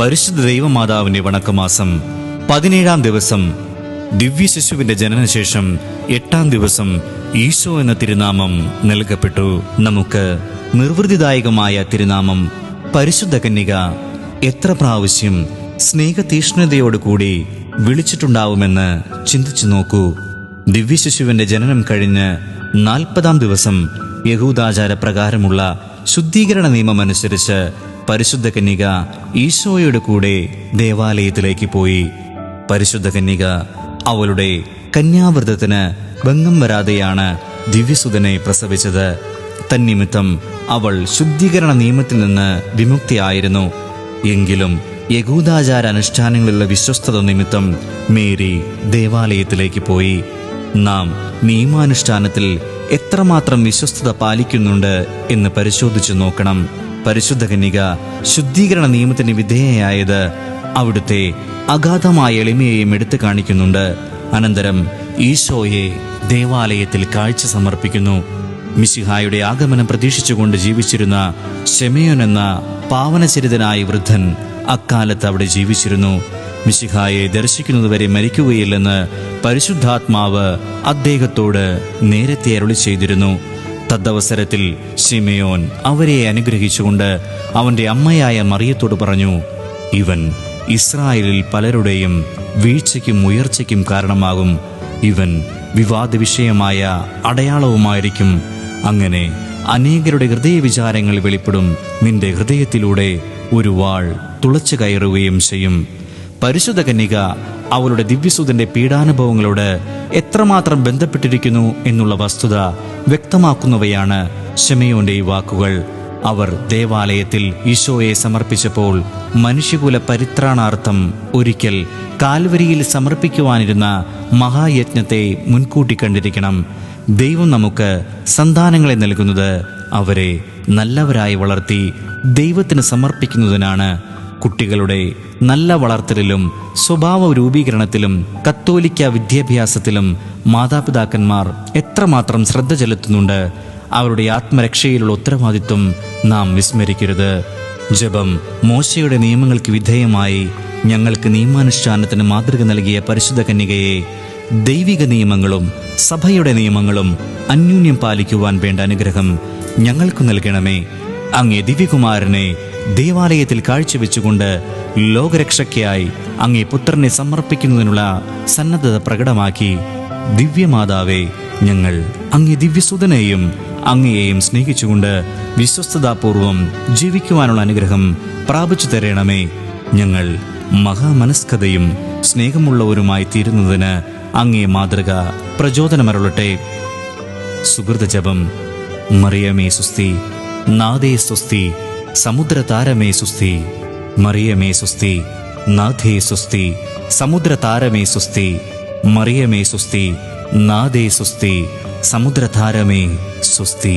പരിശുദ്ധ ദൈവമാതാവിന്റെ വണക്കമാസം പതിനേഴാം ദിവസം ദിവ്യ ദിവ്യശിശുവിന്റെ ജനനശേഷം എട്ടാം ദിവസം ഈശോ എന്ന തിരുനാമം നൽകപ്പെട്ടു. നമുക്ക് നിർവൃതിദായകമായ തിരുനാമം പരിശുദ്ധ കന്യക എത്ര പ്രാവശ്യം സ്നേഹതീഷ്ണതയോടുകൂടി വിളിച്ചിട്ടുണ്ടാവുമെന്ന് ചിന്തിച്ചു നോക്കൂ. ദിവ്യശിശുവിന്റെ ജനനം കഴിഞ്ഞ് നാൽപ്പതാം ദിവസം യഹൂദാചാര പ്രകാരമുള്ള ശുദ്ധീകരണ നിയമമനുസരിച്ച് പരിശുദ്ധ കന്യക ഈശോയുടെ കൂടെ ദേവാലയത്തിലേക്ക് പോയി. പരിശുദ്ധ കന്യക അവളുടെ കന്യാവ്രതത്തിന് ഭംഗം വരാതെയാണ് ദിവ്യസുതനെ പ്രസവിച്ചത്. തന്നിമിത്തം അവൾ ശുദ്ധീകരണ നിയമത്തിൽ നിന്ന് വിമുക്തിയായിരുന്നു. എങ്കിലും യകൂദാചാര അനുഷ്ഠാനങ്ങളിലുള്ള വിശ്വസ്തത നിമിത്തം മേരി ദേവാലയത്തിലേക്ക് പോയി. നാം നിയമാനുഷ്ഠാനത്തിൽ എത്രമാത്രം വിശ്വസ്തത പാലിക്കുന്നുണ്ട് എന്ന് പരിശോധിച്ചു നോക്കണം. പരിശുദ്ധ കന്യക ശുദ്ധീകരണ നിയമത്തിന് വിധേയയായത് അവിടുത്തെ അഗാധമായ എളിമയെയും എടുത്തു കാണിക്കുന്നുണ്ട്. അനന്തരം ഈശോയെ ദേവാലയത്തിൽ കാഴ്ച സമർപ്പിക്കുന്നു. മിശിഹായുടെ ആഗമനം പ്രതീക്ഷിച്ചുകൊണ്ട് ജീവിച്ചിരുന്ന ഷെമയോൻ എന്ന പാവനചരിതനായ വൃദ്ധൻ അക്കാലത്ത് അവിടെ ജീവിച്ചിരുന്നു. മിശിഹായെ ദർശിക്കുന്നതുവരെ മരിക്കുകയില്ലെന്ന് പരിശുദ്ധാത്മാവ് അദ്ദേഹത്തോട് നേരത്തെ അരുളി ചെയ്തിരുന്നു. തദ്വസരത്തിൽ ശിമയോൻ അവരെ അനുഗ്രഹിച്ചുകൊണ്ട് അവന്റെ അമ്മയായ മറിയത്തോട് പറഞ്ഞു ഇവൻ ഇസ്രായേലിൽ പലരുടെയും വീഴ്ചയ്ക്കും ഉയർച്ചയ്ക്കും കാരണമാകും. ഇവൻ വിവാദ വിഷയമായ അടയാളവുമായിരിക്കും. അങ്ങനെ അനേകരുടെ ഹൃദയ വിചാരങ്ങൾ വെളിപ്പെടും. നിന്റെ ഹൃദയത്തിലൂടെ ഒരു വാൾ തുളച്ചു കയറുകയും ചെയ്യും. പരിശുദ്ധ കന്യക അവളുടെ ദിവ്യസുതന്റെ പീഡാനുഭവങ്ങളോട് എത്രമാത്രം ബന്ധപ്പെട്ടിരിക്കുന്നു എന്നുള്ള വസ്തുത വ്യക്തമാക്കുന്നവയാണ് ഷെമയോന്റെ ഈ വാക്കുകൾ. അവർ ദേവാലയത്തിൽ ഈശോയെ സമർപ്പിച്ചപ്പോൾ മനുഷ്യകുല പരിത്രാണാർത്ഥം ഒരിക്കൽ കാൽവരിയിൽ സമർപ്പിക്കുവാനിരുന്ന മഹായജ്ഞത്തെ മുൻകൂട്ടി കണ്ടിരിക്കണം. ദൈവം നമുക്ക് സന്താനങ്ങളെ നൽകുന്നത് അവരെ നല്ലവരായി വളർത്തി ദൈവത്തിന് സമർപ്പിക്കുന്നതിനാണ് കുട്ടികളുടെ നല്ല വളർത്തലിലും സ്വഭാവ രൂപീകരണത്തിലും കത്തോലിക്ക വിദ്യാഭ്യാസത്തിലും മാതാപിതാക്കന്മാർ എത്രമാത്രം ശ്രദ്ധ ചെലുത്തുന്നുണ്ട് അവരുടെ ആത്മരക്ഷയിലുള്ള ഉത്തരവാദിത്വം നാം വിസ്മരിക്കരുത്. ജപം മോശയുടെ നിയമങ്ങൾക്ക് വിധേയമായി ഞങ്ങൾക്ക് നിയമാനുഷ്ഠാനത്തിന് മാതൃക നൽകിയ പരിശുദ്ധ കന്യകയെ ദൈവിക നിയമങ്ങളും സഭയുടെ നിയമങ്ങളും അന്യൂന്യം പാലിക്കുവാൻ വേണ്ട അനുഗ്രഹം ഞങ്ങൾക്ക് നൽകണമേ. അങ്ങേ ദിവ്യകുമാരനെ ദേവാലയത്തിൽ കാഴ്ചവെച്ചുകൊണ്ട് ലോകരക്ഷയ്ക്കായി അങ്ങേ പുത്രനെ സമർപ്പിക്കുന്നതിനുള്ള സന്നദ്ധത പ്രകടമാക്കി ദിവ്യമാതാവെ ഞങ്ങൾ അങ്ങേ ദിവ്യസുതനെയും അങ്ങയെയും സ്നേഹിച്ചുകൊണ്ട് വിശ്വസ്തതാപൂർവം ജീവിക്കുവാനുള്ള അനുഗ്രഹം പ്രാപിച്ചു തരണമേ. ഞങ്ങൾ മഹാമനസ്കതയും സ്നേഹമുള്ളവരുമായി തീരുന്നതിന് അങ്ങേ മാതൃക പ്രചോദനമരുളട്ടെ. സുഹൃത ജപം മറിയമേ സുസ്തി നാദേ സുസ്തി സമുദ്രതാരമേ സുസ്തി മറിയമേ സുസ്തി നാഥേ സുസ്തി സമുദ്രതാരമേ സുസ്തി മറിയമേ സുസ്തി നാദേ സുസ്തി സമുദ്രതാരമേ സുസ്തി